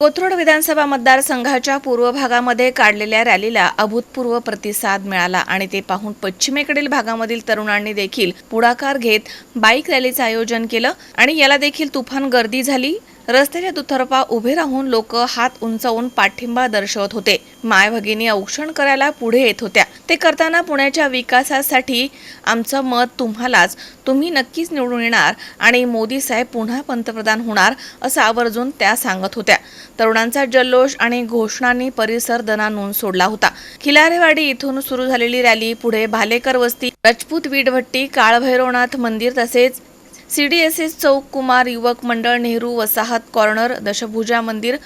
कोथरूड विधानसभा मतदारसंघाच्या पूर्व भागामध्ये काढलेल्या रॅलीला अभूतपूर्व प्रतिसाद मिळाला आणि ते पाहून पश्चिमेकडील भागामधील तरुणांनी देखील पुढाकार घेत बाईक रॅलीचं आयोजन केलं आणि याला देखील तुफान गर्दी झाली. रस्त्याच्या दुतर्फा उभे राहून लोक हात उंचावून पाठिंबा दर्शवत होते. माय भगिनी औक्षण करायला पुढे येत होत्या. ते करताना पुण्याच्या विकासासाठी आमचं मत तुम्हालाच. तुम्ही नक्कीच निवडून येणार आणि मोदी साहेब पुन्हा पंतप्रधान होणार असं आवर्जून त्या सांगत होत्या. तरुणांचा जल्लोष आणि घोषणांनी परिसर दणानून सोडला होता. खिलारेवाडी इथून सुरू झालेली रॅली पुढे भालेकर वस्ती राजपूत वीटभट्टी काळभैरवनाथ मंदिर तसेच सीडीएसएस चौक कुमार युवक मंडळ नेहरू वसाहत कॉर्नर दशभुजा मंदिर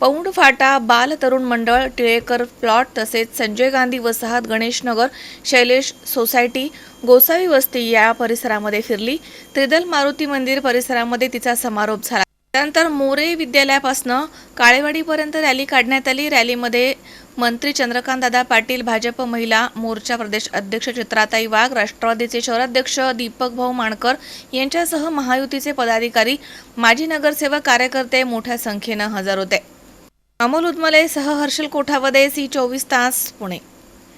पौंड फाटा बाल तरुण मंडळ टिळेकर प्लॉट तसेच संजय गांधी वसाहत गणेशनगर शैलेश सोसायटी गोसावी वस्ती या परिसरामध्ये फिरली. त्रिदल मारुती मंदिर परिसरामध्ये तिचा समारोप झाला. त्यानंतर मोरे विद्यालयापासनं काळेवाडीपर्यंत रॅली काढण्यात आली. रॅलीमध्ये मंत्री चंद्रकांतदादा पाटील भाजप महिला मोर्चा प्रदेश अध्यक्ष चित्राताई वाघ राष्ट्रवादीचे शहराध्यक्ष दीपक भाऊ माणकर यांच्यासह महायुतीचे पदाधिकारी माजी नगरसेवक कार्यकर्ते मोठ्या संख्येनं हजर होते. अमोल उदमले सह हर्षल कोठावदे सी चोवीस तास पुणे.